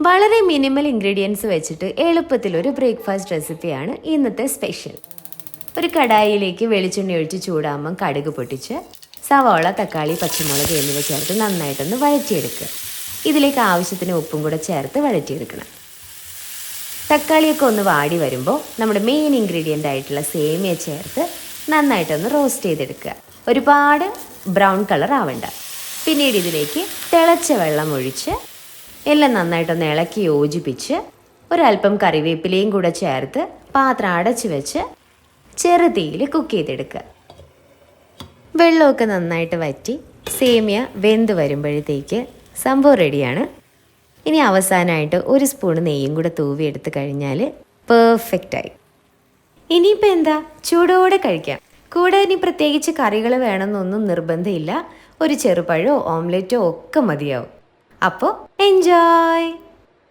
വളരെ minimal ingredients വെച്ചിട്ട് എളുപ്പത്തിൽ ഒരു ബ്രേക്ക്ഫാസ്റ്റ് റെസിപ്പിയാണ് ഇന്നത്തെ സ്പെഷ്യൽ ഒരു കടായിലേക്ക് വെളിച്ചെണ്ണ ഒഴിച്ച് ചൂടാകുമ്പം കടുക് പൊട്ടിച്ച് സവാള തക്കാളി പച്ചമുളക് എന്നിവ ചേർത്ത് നന്നായിട്ടൊന്ന് വഴറ്റിയെടുക്കുക. ഇതിലേക്ക് ആവശ്യത്തിന് ഉപ്പും കൂടെ ചേർത്ത് വഴറ്റിയെടുക്കണം. തക്കാളിയൊക്കെ ഒന്ന് വാടി വരുമ്പോൾ നമ്മുടെ മെയിൻ ഇൻഗ്രീഡിയന്റ് ആയിട്ടുള്ള സേമിയ ചേർത്ത് നന്നായിട്ടൊന്ന് റോസ്റ്റ് ചെയ്തെടുക്കുക. ഒരുപാട് ബ്രൗൺ കളർ ആവണ്ട. പിന്നീട് ഇതിലേക്ക് തിളച്ച വെള്ളം ഒഴിച്ച് എല്ലാം നന്നായിട്ടൊന്ന് ഇളക്കി യോജിപ്പിച്ച് ഒരല്പം കറിവേപ്പിലയും കൂടെ ചേർത്ത് പാത്രം അടച്ചു വെച്ച് ചെറുതീയിൽ കുക്ക് ചെയ്തെടുക്കുക. വെള്ളമൊക്കെ നന്നായിട്ട് വറ്റി സേമിയ വെന്ത് വരുമ്പോഴത്തേക്ക് സംഭവം റെഡിയാണ്. ഇനി അവസാനമായിട്ട് ഒരു സ്പൂൺ നെയ്യും കൂടെ തൂവി എടുത്തു കഴിഞ്ഞാൽ പെർഫെക്റ്റായി ഇനിയിപ്പോൾ എന്താ? ചൂടോടെ കഴിക്കാം. കൂടെ ഇനി പ്രത്യേകിച്ച് കറികൾ വേണമെന്നൊന്നും നിർബന്ധമില്ല. ഒരു ചെറുപഴോ ഓംലെറ്റോ ഒക്കെ മതിയാവും. അപ്പോൾ എൻജോയ്